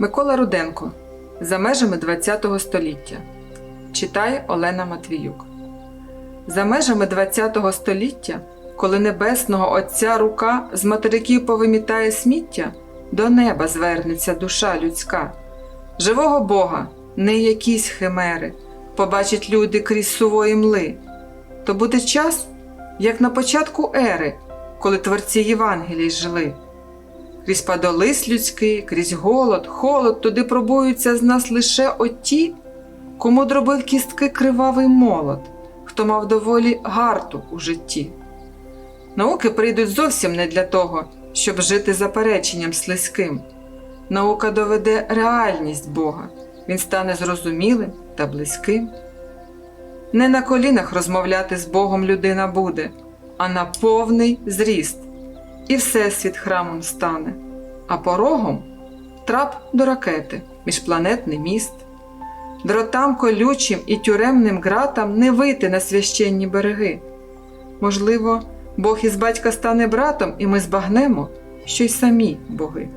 Микола Руденко За межами ХХ століття. Читає Олена Матвіюк. За межами ХХ століття, коли небесного Отця рука з материків повимітає сміття, до неба звернеться душа людська. Живого Бога, не якісь химери, побачать люди крізь сувої мли. То буде час, як на початку ери, коли творці Євангелій жили. Крізь падолис людський, крізь голод, холод, туди пробуються з нас лише оті, кому дробив кістки кривавий молот, хто мав доволі гарту у житті. Науки прийдуть зовсім не для того, щоб жити запереченням слизьким. Наука доведе реальність Бога, він стане зрозумілим та близьким. Не на колінах розмовляти з Богом людина буде, а на повний зріст, і Всесвіт храмом стане, а порогом трап до ракети, міжпланетний міст. Дротам колючим і тюремним гратам не вийти на священні береги. Можливо, Бог із батька стане братом, і ми збагнемо, що й самі боги.